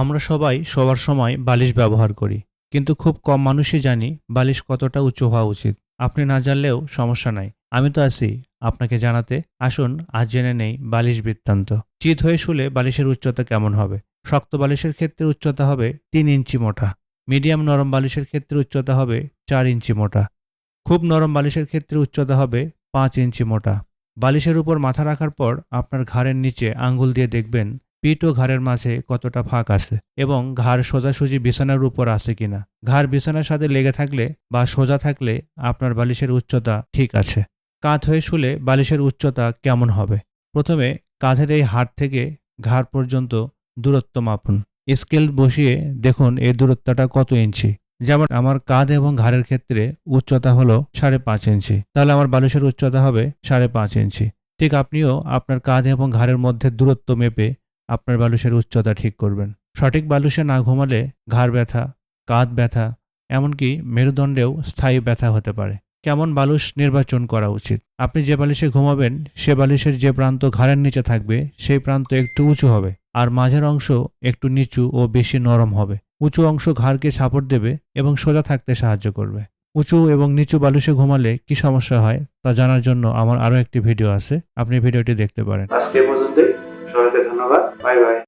আমরা সবাই সবার সময় বালিশ ব্যবহার করি, কিন্তু খুব কম মানুষই জানি বালিশ কতটা উঁচু হওয়া উচিত। আপনি না জানলেও সমস্যা নাই। আমি তো আছি। আপনাকে জানাতে আসুন, আজ জেনে নেই বালিশ বৃত্তান্ত। চিত হয়ে শুলে বালিশের উচ্চতা কেমন হবে? শক্ত বালিশের ক্ষেত্রে উচ্চতা হবে তিন ইঞ্চি মোটা। মিডিয়াম নরম বালিশের ক্ষেত্রে উচ্চতা হবে চার ইঞ্চি মোটা। খুব নরম বালিশের ক্ষেত্রে উচ্চতা হবে পাঁচ ইঞ্চি মোটা। বালিশের উপর মাথা রাখার পর আপনার ঘাড়ের নিচে আঙ্গুল দিয়ে দেখবেন পিঠ ও ঘাড়ের মাঝে কতটা ফাঁক আছে এবং ঘাড় সোজাসুজি বিছানার উপর আছে কিনা। ঘাড় বিছানার সাথে লেগে থাকলে বা সোজা থাকলে আপনার বালিশের উচ্চতা ঠিক আছে। কাঁধ হয়ে শুলে বালিশের উচ্চতা কেমন হবে? প্রথমে কাঁধের এই হাড় থেকে ঘাড় পর্যন্ত দূরত্ব মাপুন। স্কেল বসিয়ে দেখুন এই দূরত্বটা কত ইঞ্চি। যেমন আমার কাঁধ এবং ঘাড়ের ক্ষেত্রে উচ্চতা হলো সাড়ে পাঁচ ইঞ্চি। তাহলে আমার বালিশের উচ্চতা হবে সাড়ে পাঁচ ইঞ্চি। ঠিক আপনিও আপনার কাঁধ এবং ঘাড়ের মধ্যে দূরত্ব মেপে আপনার বালিশের উচ্চতা ঠিক করবেন। সঠিক বালিশে না ঘুমালে ঘাড় ব্যথা, কাঁধ ব্যথা, এমনকি মেরুদণ্ডেও স্থায়ী ব্যথা হতে পারে। কেমন বালিশ নির্বাচন করা উচিত? আপনি যে বালিশে ঘুমাবেন, সে বালিশের যে প্রান্ত ঘাড়ের নিচে থাকবে, সেই প্রান্ত একটু উঁচু হবে, আর মাঝের অংশ একটু নিচু ও বেশি নরম হবে। উঁচু অংশ ঘাড়কে সাপোর্ট দেবে এবং সোজা থাকতে সাহায্য করবে। উঁচু এবং নিচু বালিশে ঘুমালে কি সমস্যা হয়, তা জানার জন্য আমার আরও একটি ভিডিও আছে। আপনি ভিডিওটি দেখতে পারেন। আজকে এ পর্যন্তই। সবাইকে ধন্যবাদ। Bye bye.